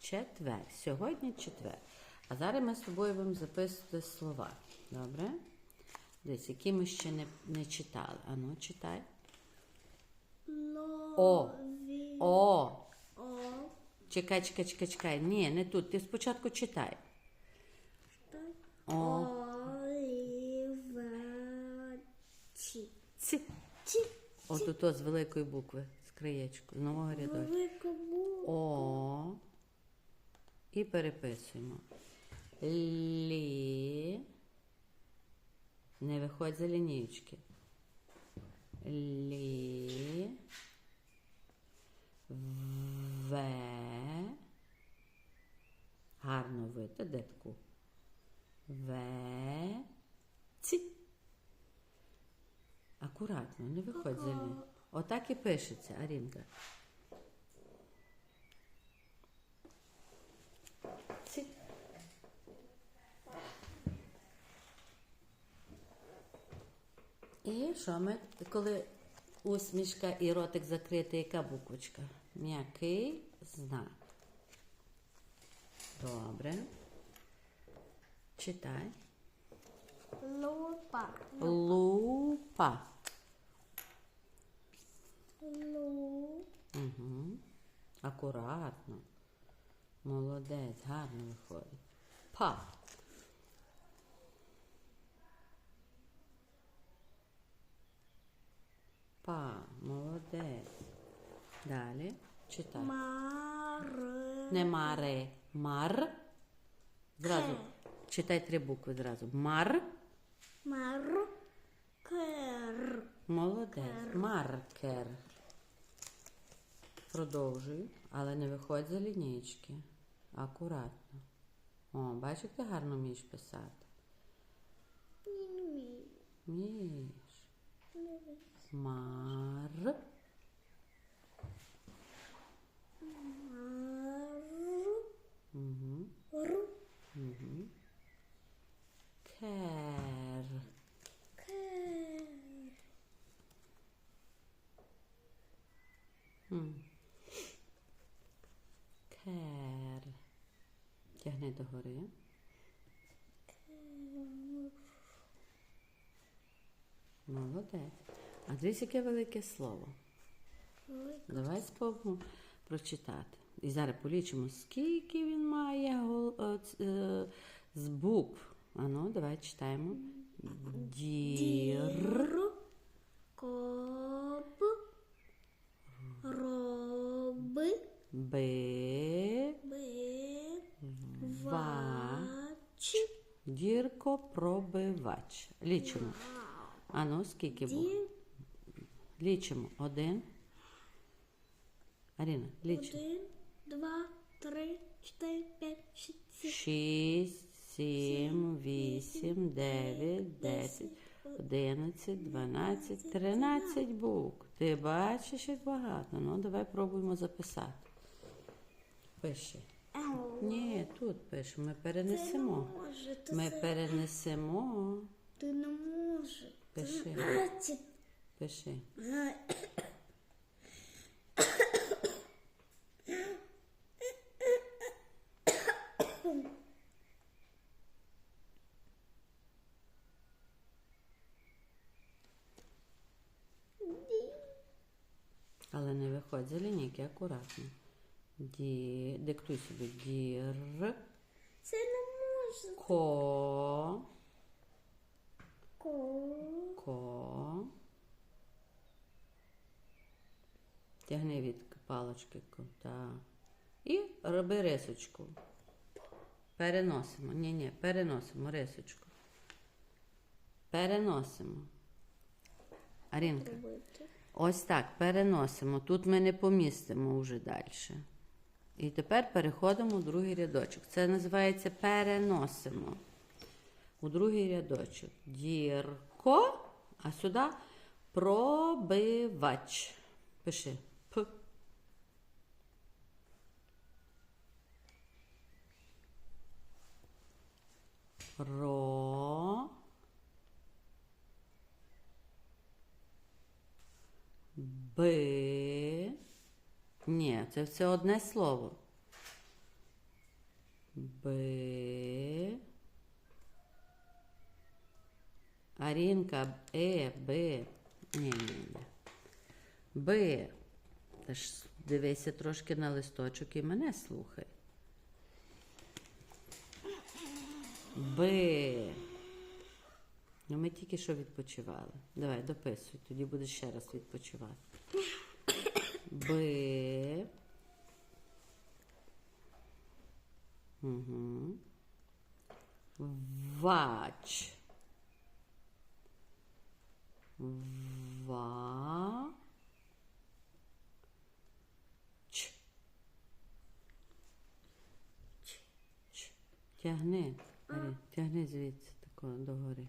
четвер. Сьогодні четвер. А зараз ми з тобою будемо записувати слова. Добре? Десь, які ми ще не, не читали. Ану, читай. О. О. О. Чекай, чекай, чекай, чекай. Ні, не тут. Ти спочатку читай. О. Олівечі. Ці. Ці. От ото з великої букви, з краєчку, з нового рядочку. Великому. О. І переписуємо. Лі. Не виходь за лінієчки. Лі. В. Гарно вити, детку. В. Ці. Акуратно, не виходь за лінію. Отак і пишеться, Арінка. Ці. Що ми, коли усмішка і ротик закритий, яка буквочка? М'який знак. Добре. Читай. Лупа. Лупа. Лу. Угу. Акуратно. Молодець, гарно виходить. Па. Па, молодець. Далі читай. Мари. Не маре. Мар. Зразу. Читай три букви зразу. Мар. Маркер. Молодець. Маркер. Продовжуй, але не виходь за лінієчки. Акуратно. О, бачиш, ти гарно вмієш писати. Ні, ні. Вмієш. Мар. Угу. Угу. Кер. Кер. Кер. Тягни догори. Молодець. А дивись, яке велике слово. Давай спробуємо прочитати. І зараз полічимо, скільки він має е, е, з букв. Ану, давай читаємо. Дір. Коп. Роби. Б. Вач. Дірко пробивач. Лічимо. Ану, скільки букв? Лічимо. Один. Аріна, лічимо. Один, два, три, чотири, п'ять, шість, сім. Шість, сім, вісім, дев'ять, десять, одинадцять, дванадцять, тринадцять букв. Ти бачиш, як багато. Ну, давай пробуємо записати. Пиши. Ні, тут пишемо. Ми Ти не перенесемо. може, ти Ми це- перенесемо. Ти не можеш. Пиши. Ці- Пиши. Але не виходь за лінійки, акуратно. Ді... Диктуй собі. Дір. Це не може. Ко. Ко. Ко. Тягни від палочки кота. І роби рисочку. Переносимо. Ні, ні, переносимо рисочку. Переносимо. Арінка. Ось так, переносимо. Тут ми не помістимо вже далі. І тепер переходимо у другий рядочок. Це називається переносимо. У другий рядочок. Дірко, а сюди пробивач. Пиши. П. Ро. Б. Ні, це все одне слово. Б. Арінка Е, Б. Ні, ні, ні. Б. Дивися трошки на листочок і мене слухай. Б. Ну, ми тільки що відпочивали. Давай, дописуй, тоді будеш ще раз відпочивати. Б. Угу. Вач. Ва. Ч. Ч. Тягни. Арі, тягни звідси такого догори.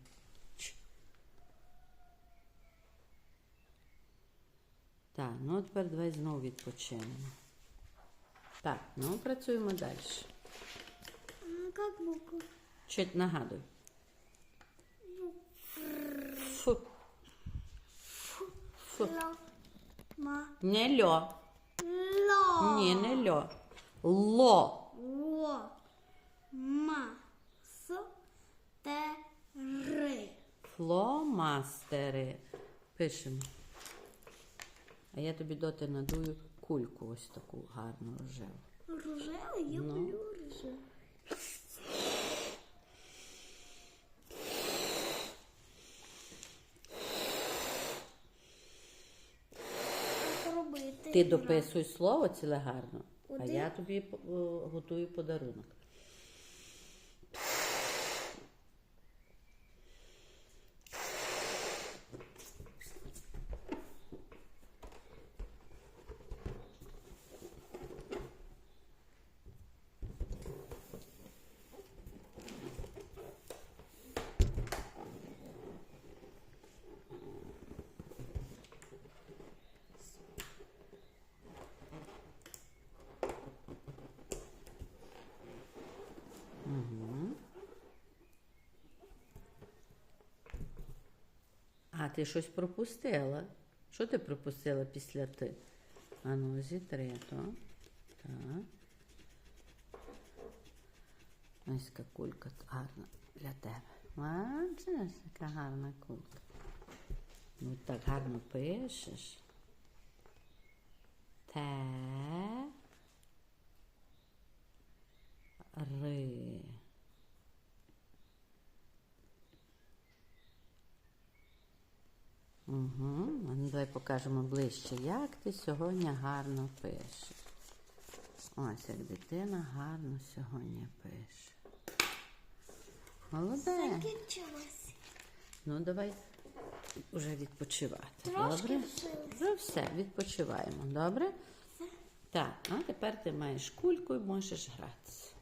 Так, ну а тепер давай знову відпочинемо. Так, ну працюємо далі. Ну, как буква? Чуть нагадуй. Фу. Фу. Ло. Ма. Не льо. Ло. Ні, не льо. Ло. Ма. С. Те. Ри. Фломастери. Пишемо. А я тобі доти надую кульку ось таку гарну рожеву. Рожевий? Я Ну. люблю рожевий. Як? Ти дописуй слово ціле гарно, а я тобі е, готую подарунок. А ти щось пропустила? Що ти пропустила після ти? А ну, зітри то. Так. Ось яка кулька гарна для тебе. Бачиш, яка гарна кулька. Ну так гарно пишеш. Те. Ри. Угу. А ну давай покажемо ближче, як ти сьогодні гарно пишеш. Ось як дитина гарно сьогодні пише. Молодець. Закінчилось. Ну давай вже відпочивати. Трошки Добре? Вже все, відпочиваємо. Добре? Так, а тепер ти маєш кульку і можеш гратися.